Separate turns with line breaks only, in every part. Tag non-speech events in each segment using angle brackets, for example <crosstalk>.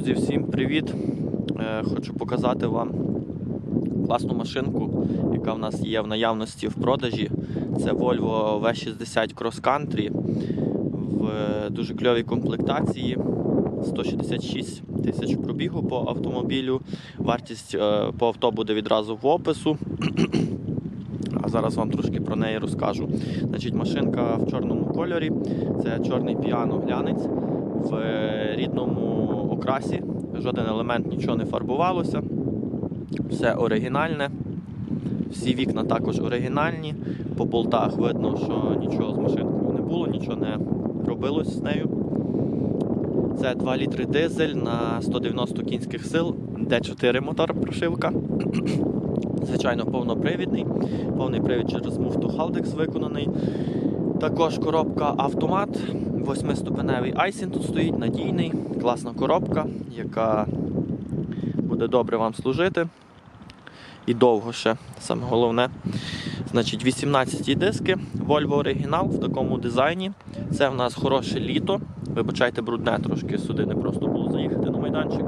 Друзі, всім привіт! Е, Хочу показати вам класну машинку, яка в нас є в наявності в продажі. Це Volvo V60 Cross Country в дуже кльовій комплектації. 166 тисяч пробігу по автомобілю. Вартість е, по авто буде відразу в опису. А зараз вам трошки про неї розкажу. Значить, машинка в чорному кольорі. Це чорний піано глянець в рідному окрасі. Жоден елемент нічого не фарбувалося. Все оригінальне. Всі вікна також оригінальні. По болтах видно, що нічого з машинкою не було, нічого не робилось з нею. Це 2 літри дизель на 190 кінських сил, D4 мотор прошивка. <clears throat> Звичайно, повнопривідний. Повний привід через муфту Haldex виконаний. Також коробка автомат, восьмиступеневий айсін тут стоїть, надійний, класна коробка, яка буде добре вам служити. І довго ще, саме головне. Значить, 18 диски, Volvo оригінал в такому дизайні. Це в нас хороше літо. Вибачайте, брудне трошки сюди не просто було заїхати на майданчик.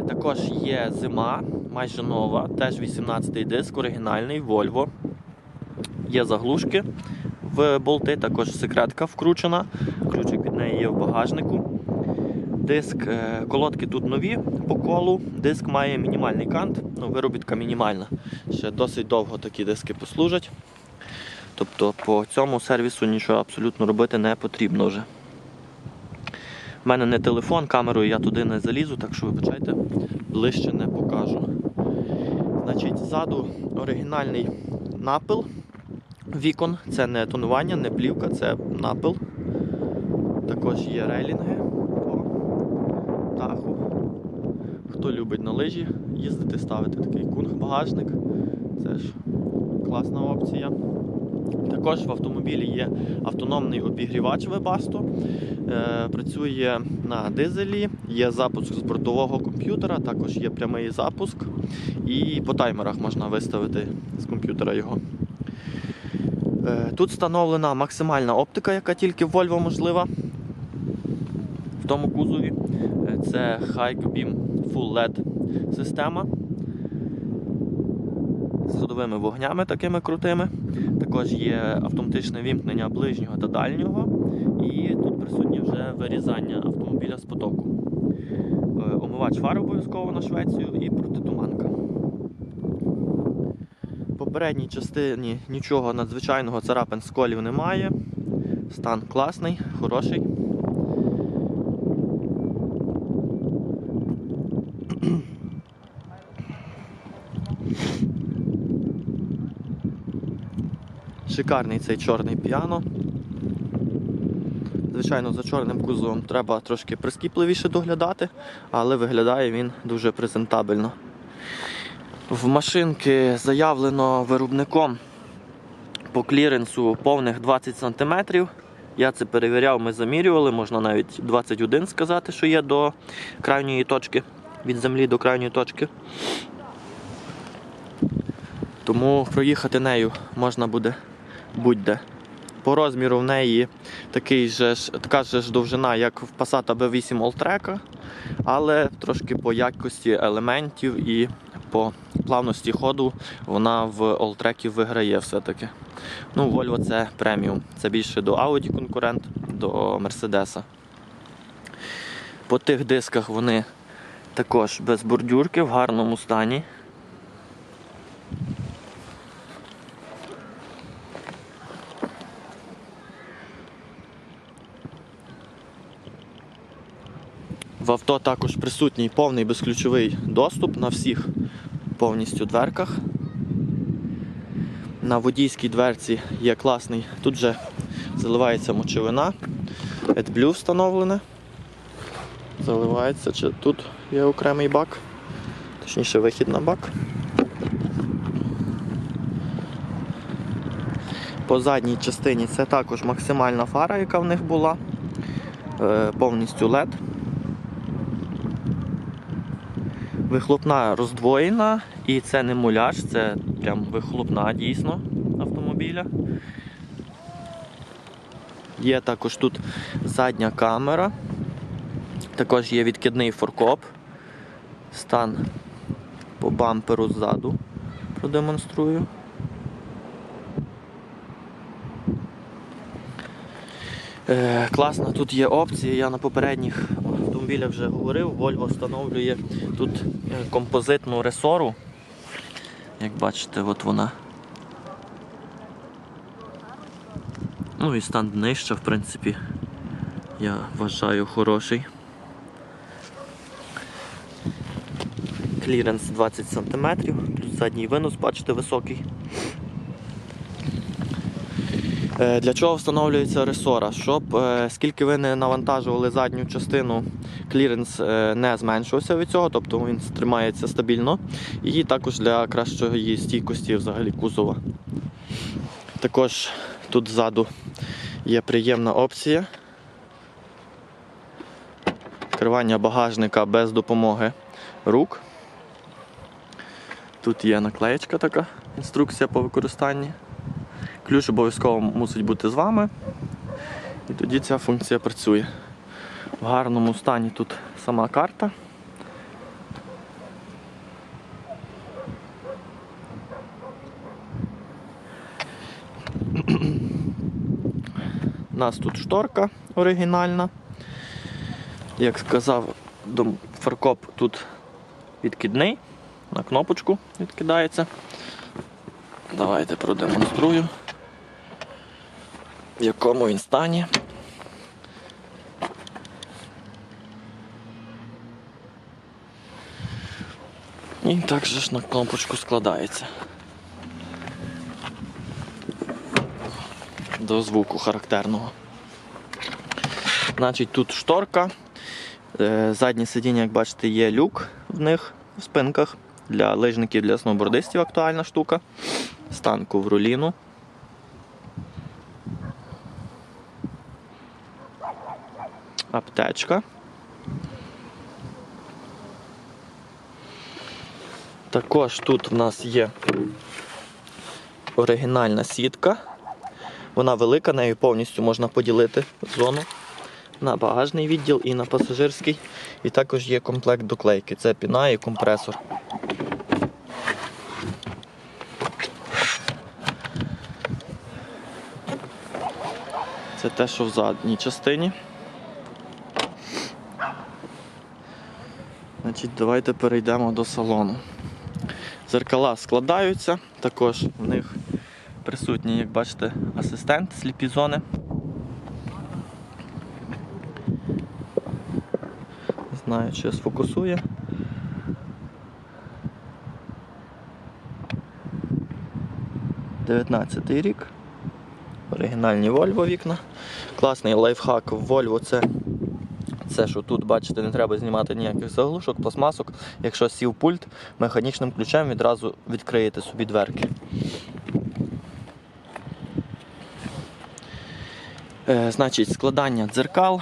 Е, Також є зима, майже нова, теж 18 диск, оригінальний Volvo. Є заглушки в болти, також секретка вкручена. Ключик від неї є в багажнику. Диск, е, колодки тут нові по колу. Диск має мінімальний кант, ну, виробітка мінімальна. Ще досить довго такі диски послужать. Тобто по цьому сервісу нічого абсолютно робити не потрібно вже. У мене не телефон, камерою я туди не залізу, так що вибачайте, ближче не покажу. Значить, ззаду оригінальний напил вікон. Це не тонування, не плівка, це напил. Також є рейлінги по даху. Хто любить на лижі їздити, ставити такий кунг-багажник. Це ж класна опція. Також в автомобілі є автономний обігрівач Webasto. Е, працює на дизелі, є запуск з бортового комп'ютера, також є прямий запуск. І по таймерах можна виставити з комп'ютера його. Е, Тут встановлена максимальна оптика, яка тільки в Volvo можлива. В тому кузові. Е, Це High Beam Full LED система з ходовими вогнями такими крутими. Також є автоматичне вімкнення ближнього та дальнього. І тут присутнє вже вирізання автомобіля з потоку. Е, Омивач фар обов'язково на Швецію і протитуманка. В попередній частині нічого надзвичайного царапин сколів немає. Стан класний, хороший. Шикарний цей чорний піано. Звичайно, за чорним кузовом треба трошки прискіпливіше доглядати, але виглядає він дуже презентабельно. В машинки заявлено виробником по кліренсу повних 20 см. Я це перевіряв, ми замірювали, можна навіть 21 сказати, що є до крайньої точки, від землі до крайньої точки. Тому проїхати нею можна буде будь-де. По розміру в неї такий же ж, така же ж довжина, як в Passat B8 Alltrack, але трошки по якості елементів і по плавності ходу вона в Alltrack виграє все-таки. Ну, Volvo це преміум. Це більше до Audi конкурент, до Mercedes. По тих дисках вони також без бордюрки в гарному стані. В авто також присутній повний безключовий доступ на всіх повністю дверках. На водійській дверці є класний, тут же заливається мочевина, AdBlue встановлене. Заливається, чи тут є окремий бак, точніше вихід на бак. По задній частині це також максимальна фара, яка в них була, Е, повністю LED. Вихлопна роздвоєна, і це не муляж, це прям вихлопна дійсно автомобіля. Є також тут задня камера. Також є відкидний форкоп. Стан по бамперу ззаду продемонструю. Е, класна тут є опція. Я на попередніх автомобілях вже говорив. Volvo встановлює тут е, композитну ресору. Як бачите, от вона. Ну і стан нижче, в принципі, я вважаю хороший. Кліренс 20 см, тут задній винос, бачите, високий. Е, Для чого встановлюється ресора? Щоб е, скільки ви не навантажували задню частину, кліренс е, не зменшувався від цього, тобто він тримається стабільно. І також для кращої стійкості взагалі кузова. Також тут ззаду є приємна опція. Відкривання багажника без допомоги рук. Тут є наклеєчка така, інструкція по використанні. Ключ обов'язково мусить бути з вами. І тоді ця функція працює. В гарному стані тут сама карта. У нас тут шторка оригінальна. Як сказав, фаркоп тут відкидний, на кнопочку відкидається. Давайте продемонструю, в якому він стані. І так же ж на кнопочку складається. До звуку характерного. Значить, тут шторка. Е, Заднє сидіння, як бачите, є люк в них в спинках. Для лижників, для сноубордистів актуальна штука. Стан ковроліну. Аптечка. Також тут в нас є оригінальна сітка. Вона велика, нею повністю можна поділити зону на багажний відділ і на пасажирський. І також є комплект доклейки. Це піна і компресор. Це те, що в задній частині. Значить, давайте перейдемо до салону. Зеркала складаються, також в них присутній, як бачите, асистент сліпі зони. Не знаю, чи сфокусує. Дев'ятнадцятий рік. Оригінальні Volvo вікна. Класний лайфхак в Volvo це, це, що тут, бачите, не треба знімати ніяких заглушок, пластмасок. Якщо сів пульт, механічним ключем відразу відкриєте собі дверки. Е, значить, складання дзеркал,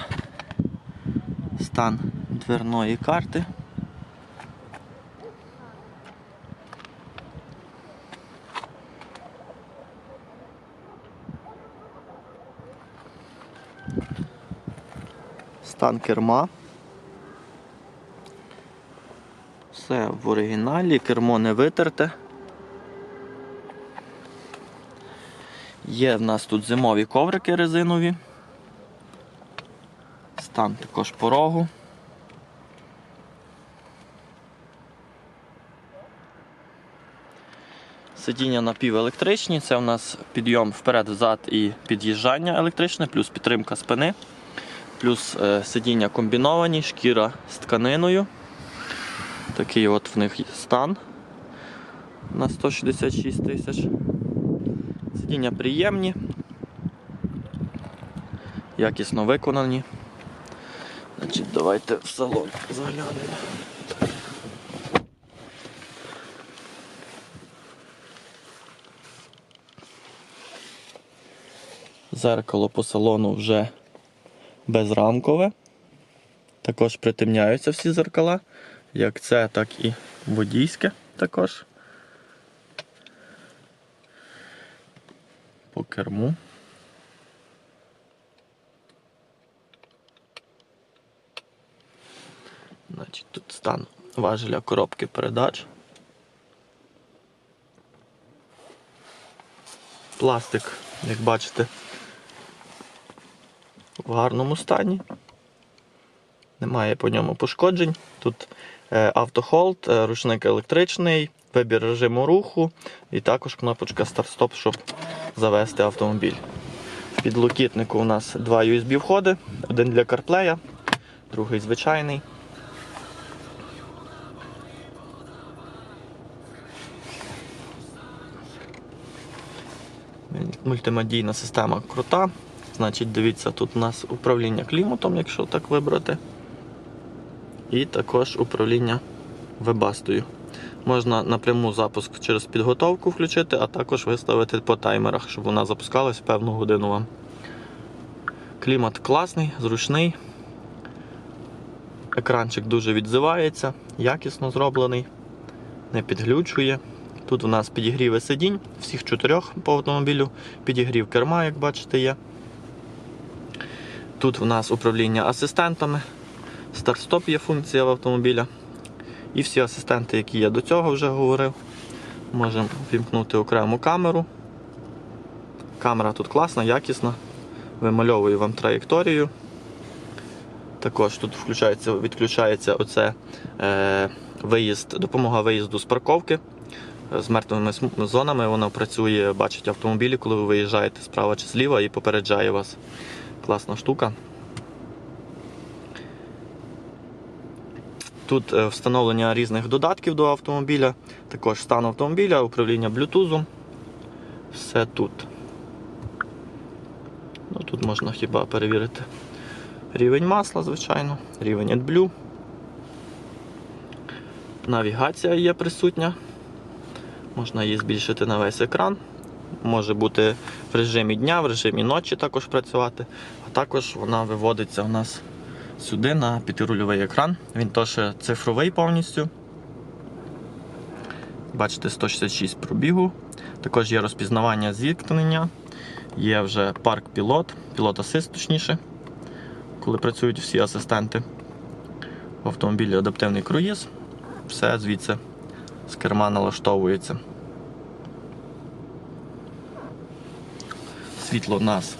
стан дверної карти. Стан керма. Все в оригіналі, кермо не витерте. Є в нас тут зимові коврики резинові. Стан також порогу. Сидіння напівелектричні, це у нас підйом вперед-взад і під'їжджання електричне, плюс підтримка спини, плюс е, сидіння комбіновані, шкіра з тканиною. Такий от в них стан на 166 тисяч. Сидіння приємні, якісно виконані. Значить, давайте в салон заглянемо. Зеркало по салону вже безрамкове. Також притемняються всі зеркала, як це, так і водійське також. По керму. Значить, тут стан важеля коробки передач. Пластик, як бачите, в гарному стані. Немає по ньому пошкоджень. Тут е, автохолд, е, ручник електричний, вибір режиму руху і також кнопочка старт-стоп, щоб завести автомобіль. В підлокітнику у нас два USB входи, один для CarPlay, другий звичайний. Мультимедійна система крута. Значить, дивіться, тут у нас управління кліматом, якщо так вибрати. І також управління вебастою. Можна напряму запуск через підготовку включити, а також виставити по таймерах, щоб вона запускалась в певну годину вам. Клімат класний, зручний. Екранчик дуже відзивається, якісно зроблений, не підглючує. Тут у нас підігріви сидінь, всіх чотирьох по автомобілю, підігрів керма, як бачите, є. Тут у нас управління асистентами, старт-стоп є функція в автомобіля. І всі асистенти, які я до цього вже говорив. Можемо вімкнути окрему камеру. Камера тут класна, якісна, вимальовує вам траєкторію. Також тут включається, відключається оце, е, виїзд, допомога виїзду з парковки. З мертвими зонами воно працює, бачить автомобілі, коли ви виїжджаєте справа чи зліва і попереджає вас. Класна штука. Тут е, встановлення різних додатків до автомобіля, також стан автомобіля, управління Bluetooth. Все тут. Ну, тут можна хіба перевірити рівень масла, звичайно, рівень AdBlue. Навігація є присутня. Можна її збільшити на весь екран. Може бути в режимі дня, в режимі ночі також працювати. А також вона виводиться у нас сюди на п'ятирульовий екран. Він теж цифровий повністю. Бачите, 166 пробігу. Також є розпізнавання зіткнення, є вже парк пілот, пілот асист точніше, коли працюють всі асистенти. В автомобілі адаптивний круїз. Все звідси з керма налаштовується. Світло у нас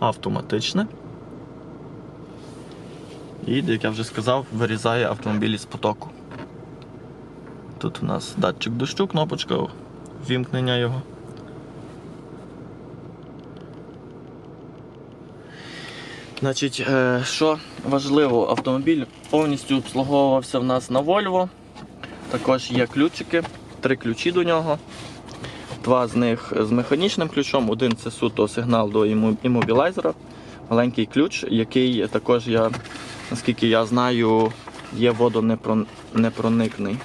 автоматичне. І, як я вже сказав, вирізає автомобіль із потоку. Тут у нас датчик дощу, кнопочка вімкнення його. Значить, е, що важливо, автомобіль повністю обслуговувався в нас на Volvo. Також є ключики, три ключі до нього. Два з них з механічним ключом, один це суто сигнал до іммобілайзера. Маленький ключ, який також я, наскільки я знаю, є водонепроникний.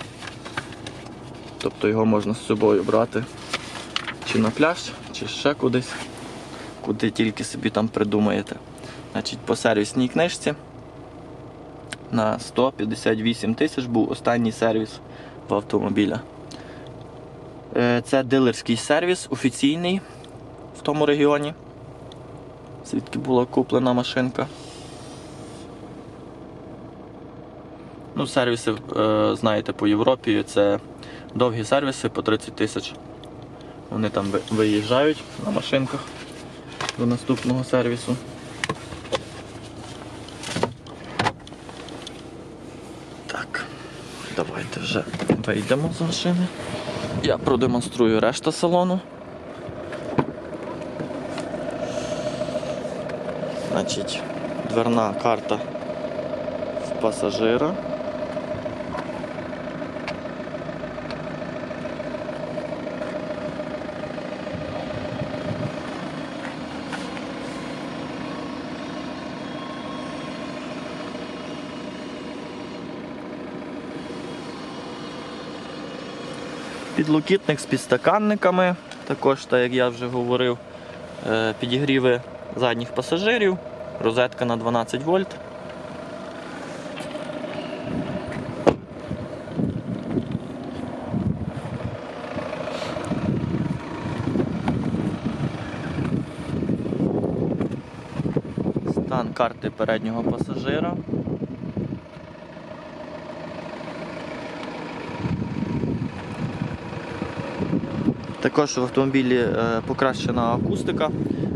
Тобто його можна з собою брати чи на пляж, чи ще кудись, куди тільки собі там придумаєте. Значить, по сервісній книжці на 158 тисяч був останній сервіс в автомобіля. Е, Це дилерський сервіс офіційний в тому регіоні, звідки була куплена машинка. Ну, сервіси, е, знаєте, по Європі це довгі сервіси по 30 тисяч. Вони там виїжджають на машинках до наступного сервісу. Так, давайте вже вийдемо з машини. Я продемонструю решту салону. Значить, дверна карта в пасажира. Підлокітник з підстаканниками, також, так як я вже говорив, е, підігріви задніх пасажирів, розетка на 12 вольт. Стан карти переднього пасажира. Також в автомобілі е, покращена акустика,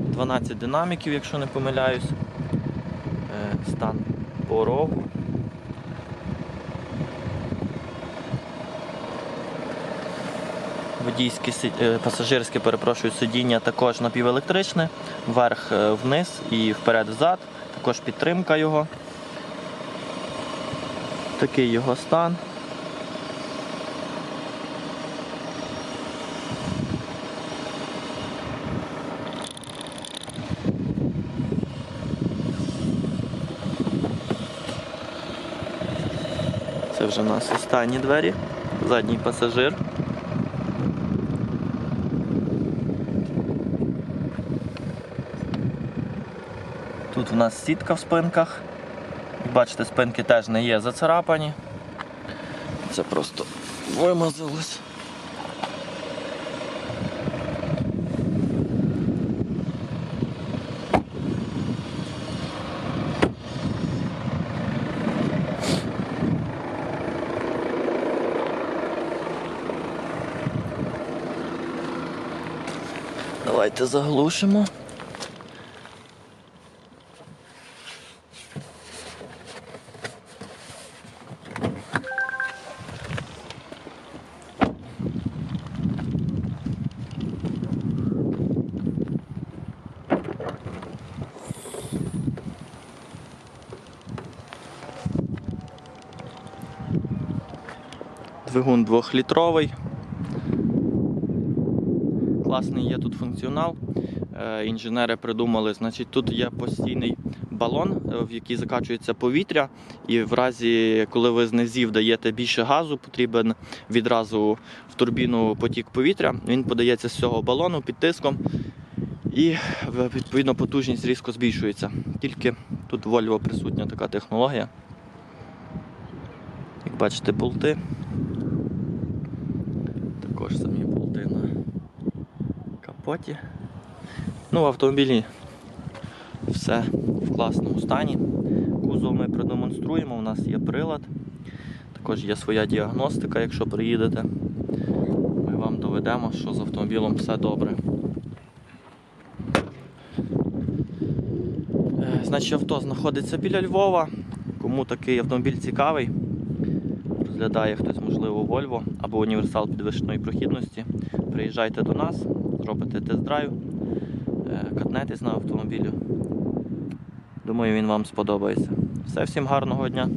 12 динаміків, якщо не помиляюсь. Е, Стан порогу. Водійське е, пасажирське, перепрошую, сидіння також напівелектричне, вверх вниз і вперед-взад, також підтримка його. Такий його стан. Це вже у нас останні двері, задній пасажир. Тут в нас сітка в спинках. Бачите, спинки теж не є зацарапані. Це просто вимазалось. Давайте заглушимо. Двигун двохлітровий. Класний є тут функціонал. Е, Інженери придумали, значить, тут є постійний балон, е, в який закачується повітря, і в разі, коли ви з низів даєте більше газу, потрібен відразу в турбіну потік повітря. Він подається з цього балону під тиском, і відповідно потужність різко збільшується. Тільки тут Volvo присутня така технологія. Як бачите, болти. Також самі капоті. Ну, в автомобілі все в класному стані. Кузов ми продемонструємо, у нас є прилад. Також є своя діагностика, якщо приїдете. Ми вам доведемо, що з автомобілем все добре. Е, Значить, авто знаходиться біля Львова. Кому такий автомобіль цікавий, розглядає хтось, можливо, Volvo або універсал підвищеної прохідності. Приїжджайте до нас, зробите тест-драйв, е, катнетесь на автомобілі. Думаю, він вам сподобається. Все, всім гарного дня.